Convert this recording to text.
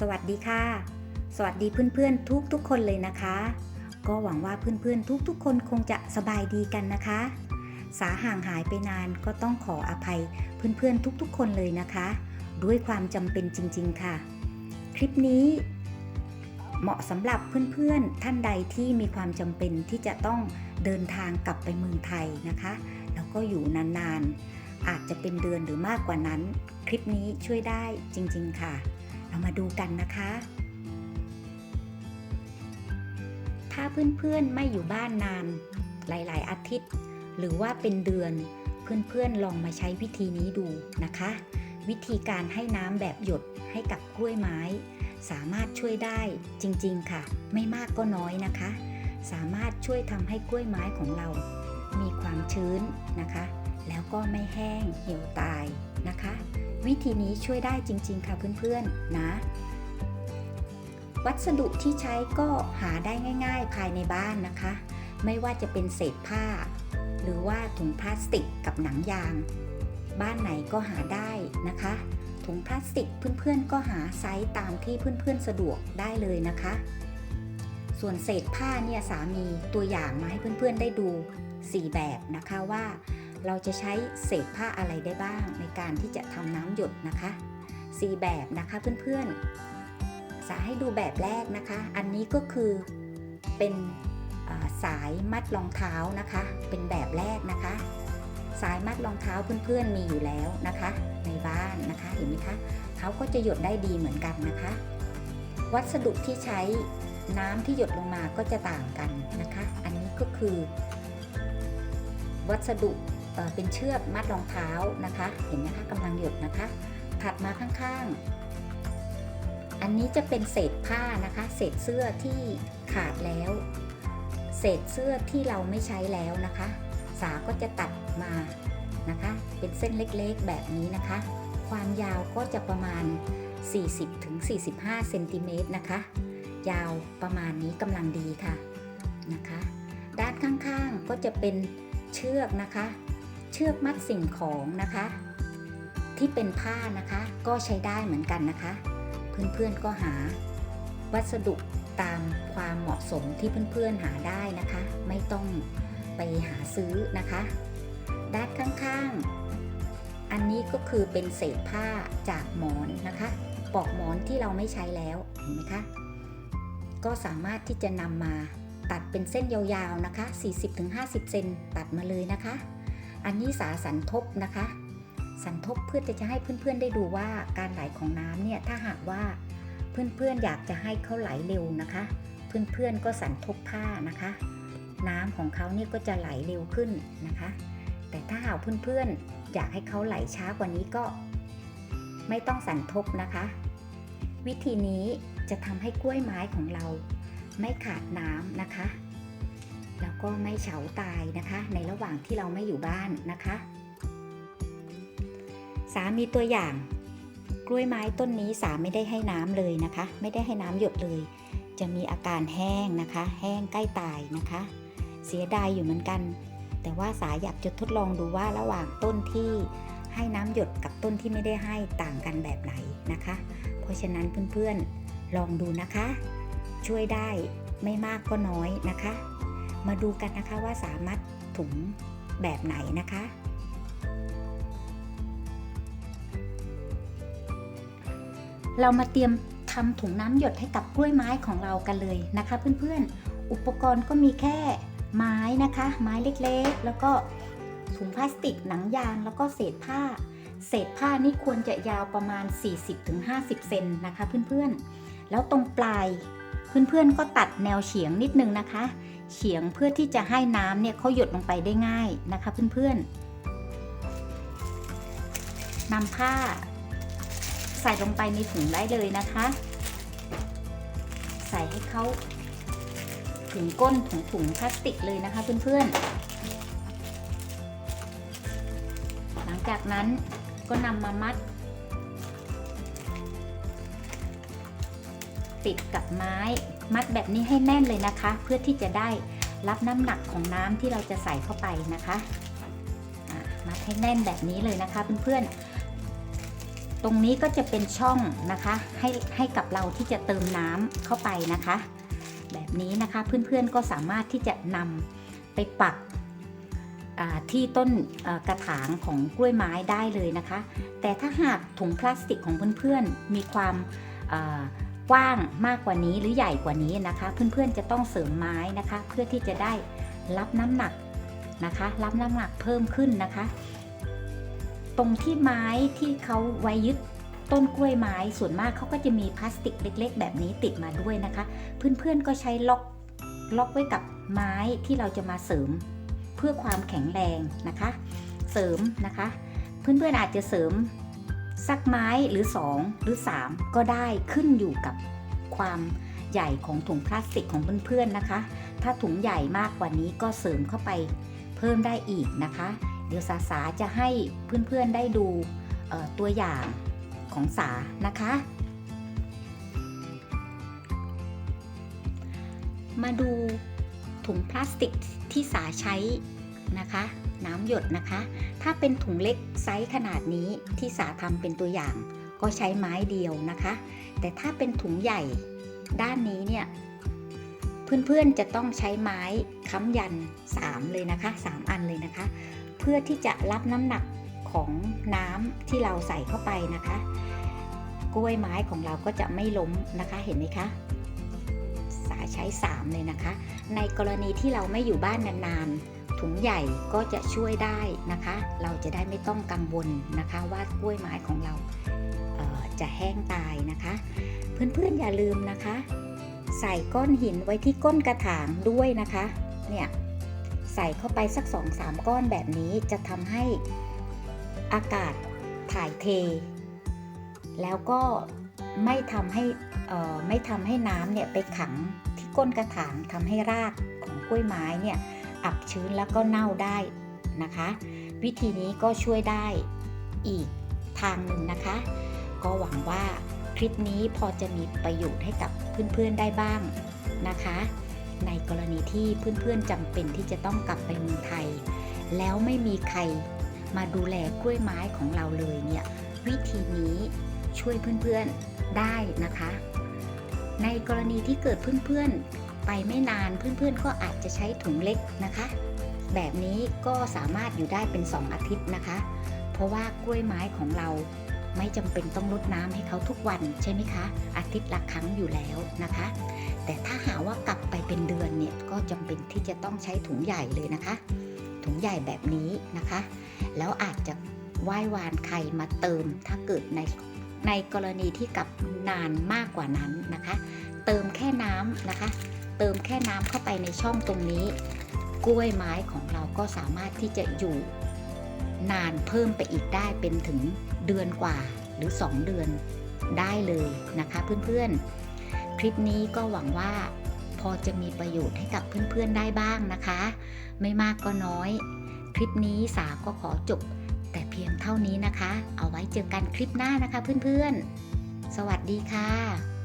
สวัสดีค่ะ สวัสดีเพื่อนๆ ทุกๆคนเลยนะคะ ก็หวังว่าเพื่อนๆ ทุกๆ คนคงจะสบายดีกันนะคะ สาห่างหายไปนานก็ต้องขออภัยเพื่อนๆ ทุกๆ คนเลยนะคะ ด้วยความจำเป็นจริงๆค่ะ คลิปนี้ เหมาะสำหรับเพื่อนๆ ท่านใดที่มีความจำเป็นที่จะต้องเดินทางกลับไปเมืองไทยนะคะ แล้วก็อยู่นานๆอาจจะเป็นเดือนหรือมากกว่านั้น คลิปนี้ช่วยได้จริง ๆ ค่ะ เรามาดูกันนะคะ ถ้าเพื่อนๆไม่อยู่บ้านนาน หลายๆ อาทิตย์ หรือว่าเป็นเดือนเพื่อนๆลองมาใช้วิธีนี้ดูนะคะ วิธีการให้น้ำแบบหยดให้กับกล้วยไม้ สามารถช่วยได้จริงๆค่ะ ไม่มากก็น้อยนะคะ สามารถช่วยทำให้กล้วยไม้ของเรา มีความชื้นนะคะ แล้วก็ไม่แห้งเหี่ยวตายนะคะ วิธีนี้ช่วยได้จริง ๆ ค่ะเพื่อนๆนะ วัสดุที่ใช้ก็หาได้ง่าย ๆ ภายในบ้านนะคะ ไม่ว่าจะเป็นเศษผ้า หรือว่าถุงพลาสติกกับหนังยาง บ้านไหนก็หาได้นะคะ ถุงพลาสติกเพื่อนๆก็หาไซส์ตามที่เพื่อนๆสะดวกได้เลยนะคะ ส่วนเศษผ้าเนี่ยสามีตัวอย่างมาให้เพื่อนๆได้ดู 4 แบบนะคะว่า เราจะใช้เศษผ้าอะไรได้บ้างในการที่จะทำน้ำหยดนะคะ 4 แบบนะคะเพื่อนๆ สาให้ดูแบบแรกนะคะ อันนี้ก็คือเป็นสายมัดรองเท้านะคะ เป็นแบบแรกนะคะ สายมัดรองเท้าเพื่อนๆมีอยู่แล้วนะคะ ในบ้านนะคะเห็นไหมคะเขาก็จะหยดได้ดีเหมือนกันนะคะ วัสดุที่ใช้น้ำที่หยดลงมาก็จะต่างกันนะคะ อันนี้ก็คือ วัสดุ เป็นเชือกมัดรองเท้านะคะ เห็นไหมคะกำลังหยดนะคะ ถัดมาข้างๆ อันนี้จะเป็นเศษผ้านะคะ เศษเสื้อที่ขาดแล้ว เศษเสื้อที่เราไม่ใช้แล้วนะคะ สาก็จะตัดมานะคะ เป็นเส้นเล็กๆแบบนี้นะคะ ความยาวก็จะประมาณ 40-45เซนติเมตรนะคะ ยาวประมาณนี้กำลังดีค่ะนะคะ ด้านข้างๆก็จะเป็นเชือกนะคะ เชือกมัดสิ่งของนะคะ ที่เป็นผ้านะคะก็ใช้ได้เหมือนกันนะคะ เพื่อนๆก็หาวัสดุตามความเหมาะสมที่เพื่อนๆหาได้นะคะ ไม่ต้องไปหาซื้อนะคะ ด้านข้างๆ อันนี้ก็คือเป็นเศษผ้าจากหมอนนะคะปลอกหมอนที่เราไม่ใช้แล้วเห็นไหมคะก็สามารถที่จะนำมาตัดเป็นเส้นยาวๆนะคะ 40-50 เซนตัดมาเลยนะคะ อันนี้สาสันทบนะคะ สันทบเพื่อจะให้เพื่อนๆได้ดูว่าการไหลของน้ำเนี่ยถ้าหากว่าเพื่อนๆอยากจะให้เขาไหลเร็วนะคะ เพื่อนๆก็สันทบผ้านะคะ น้ำของเขาเนี่ยก็จะไหลเร็วขึ้นนะคะ แต่ถ้าหากเพื่อนๆอยากให้เขาไหลช้ากว่านี้ก็ ไม่ต้องสันทบนะคะ วิธีนี้จะทำให้กล้วยไม้ของเราไม่ขาดน้ำนะคะ แล้วก็ไม่เฉาตายนะคะ ในระหว่างที่เราไม่อยู่บ้านนะคะ สามีตัวอย่าง กล้วยไม้ต้นนี้สาไม่ได้ให้น้ำเลยนะคะ ไม่ได้ให้น้ำหยดเลย จะมีอาการแห้งนะคะ แห้งใกล้ตายนะคะ เสียดายอยู่เหมือนกัน แต่ว่าสาอยากจะทดลองดูว่าระหว่างต้นที่ให้น้ำหยดกับต้นที่ไม่ได้ให้ต่างกันแบบไหนนะคะ เพราะฉะนั้นเพื่อนๆลองดูนะคะ ช่วยได้ไม่มากก็น้อยนะคะ มาดูกันนะคะว่าสามารถถุงแบบไหนนะคะ เรามาเตรียมทำถุงน้ำหยดให้กับกล้วยไม้ของเรากันเลยนะคะ เพื่อนๆ อุปกรณ์ก็มีแค่ไม้นะคะ ไม้เล็กๆ แล้วก็ถุงพลาสติกหนังยางแล้วก็เศษผ้า เศษผ้านี่ควรจะยาวประมาณ 40-50 เซนนะคะ เพื่อนๆ แล้วตรงปลายเพื่อนๆก็ตัดแนวเฉียงนิดนึงนะคะ เฉียงเพื่อที่จะให้น้ำเนี่ยเขาหยดลงไปได้ง่ายนะคะเพื่อนๆนำผ้า ใส่ลงไปในถุงได้เลยนะคะ ใส่ให้เขาถึงก้นถุงถุงพลาสติกเลยนะคะเพื่อนๆ หลังจากนั้นก็นำมามัด ติดกับไม้ มัดแบบนี้ให้แน่นเลยนะคะ เพื่อที่จะได้รับน้ำหนักของน้ำที่เราจะใส่เข้าไปนะคะมัดให้แน่นแบบนี้เลยนะคะเพื่อนๆ ตรงนี้ก็จะเป็นช่องนะคะ ให้ให้กับเราที่จะเติมน้ำเข้าไปนะคะ แบบนี้นะคะเพื่อนๆก็สามารถที่จะนำไปปักที่ต้นกระถางของกล้วยไม้ได้เลยนะคะ แต่ถ้าหากถุงพลาสติกของเพื่อนๆมีความา กว้างมากกว่านี้หรือใหญ่กว่านี้นะคะ เพื่อนๆจะต้องเสริมไม้นะคะ เพื่อที่จะได้รับน้ำหนักนะคะ รับน้ำหนักเพิ่มขึ้นนะคะ ตรงที่ไม้ที่เขาไว้ยึดต้นกล้วยไม้ส่วนมากเขาก็จะมีพลาสติกเล็ก ๆ แบบนี้ติดมาด้วยนะคะ เพื่อนๆก็ใช้ล็อกล็อกไว้กับไม้ที่เราจะมาเสริมเพื่อความแข็งแรงนะคะ เสริมนะคะ เพื่อนๆอาจจะเสริม สักไม้หรือ 2 หรือ 3 ก็ได้ขึ้นอยู่กับความใหญ่ของถุงพลาสติกของเพื่อนๆนะคะ ถ้าถุงใหญ่มากกว่านี้ก็เสริมเข้าไปเพิ่มได้อีกนะคะ เดี๋ยวสาสาจะให้เพื่อนๆได้ดูตัวอย่างของสานะคะ มาดูถุงพลาสติกที่สาใช้นะคะ น้ำหยดนะคะ ถ้าเป็นถุงเล็กไซส์ขนาดนี้ที่สาทำเป็นตัวอย่าง ก็ใช้ไม้เดียวนะคะ แต่ถ้าเป็นถุงใหญ่ด้านนี้เนี่ยเพื่อนๆจะต้องใช้ไม้ค้ำยัน 3 เลยนะคะ 3 อันเลยนะคะ เพื่อที่จะรับน้ำหนักของน้ำที่เราใส่เข้าไปนะคะ กล้วยไม้ของเราก็จะไม่ล้มนะคะเห็นไหมคะสาใช้ 3 เลยนะคะ ในกรณีที่เราไม่อยู่บ้านนานๆ ถุงใหญ่ก็จะช่วยได้นะคะ เราจะได้ไม่ต้องกังวลนะคะว่ากล้วยไม้ของเราเจะแห้งตายนะคะ เพื่อนๆอย่าลืมนะคะ ใส่ก้อนหินไว้ที่ก้นกระถางด้วยนะคะ เนี่ยใส่เข้าไปสัก 2-3 ก้อนแบบนี้จะทำให้อากาศถ่ายเท แล้วก็ไม่ทำให้ไม่ทำให้น้ำเนี่ยไปขังที่ก้นกระถางทำให้รากของกล้วยไม้เนี่ย อับชื้นแล้วก็เน่าได้นะคะ วิธีนี้ก็ช่วยได้อีกทางหนึ่งนะคะ ก็หวังว่าคลิปนี้พอจะมีประโยชน์ให้กับเพื่อนๆได้บ้างนะคะ ในกรณีที่เพื่อนๆจำเป็นที่จะต้องกลับไปเมืองไทย แล้วไม่มีใครมาดูแลกล้วยไม้ของเราเลยเนี่ยวิธีนี้ช่วยเพื่อนๆได้นะคะ ในกรณีที่เกิดเพื่อนๆ ไปไม่นานเพื่อนๆก็อาจจะใช้ถุงเล็กนะคะ แบบนี้ก็สามารถอยู่ได้เป็น 2 อาทิตย์นะคะ เพราะว่ากล้วยไม้ของเราไม่จำเป็นต้องรดน้ำให้เขาทุกวันใช่ไหมคะ อาทิตย์ละครั้งอยู่แล้วนะคะ แต่ถ้าหาว่ากลับไปเป็นเดือนเนี่ยก็จำเป็นที่จะต้องใช้ถุงใหญ่เลยนะคะ ถุงใหญ่แบบนี้นะคะ แล้วอาจจะไหว้วานใครมาเติมถ้าเกิดในในกรณีที่กลับนานมากกว่านั้นนะคะ เติมแค่น้ำนะคะ เติมแค่น้ำเข้าไปในช่องตรงนี้ กล้วยไม้ของเราก็สามารถที่จะอยู่ นานเพิ่มไปอีกได้เป็นถึงเดือนกว่าหรือ 2 เดือนได้เลยนะคะเพื่อนๆ คลิปนี้ก็หวังว่าพอจะมีประโยชน์ให้กับเพื่อนๆได้บ้างนะคะ ไม่มากก็น้อย คลิปนี้สาก็ขอจบ แต่เพียงเท่านี้นะคะ เอาไว้เจอกันคลิปหน้านะคะเพื่อนๆ สวัสดีค่ะ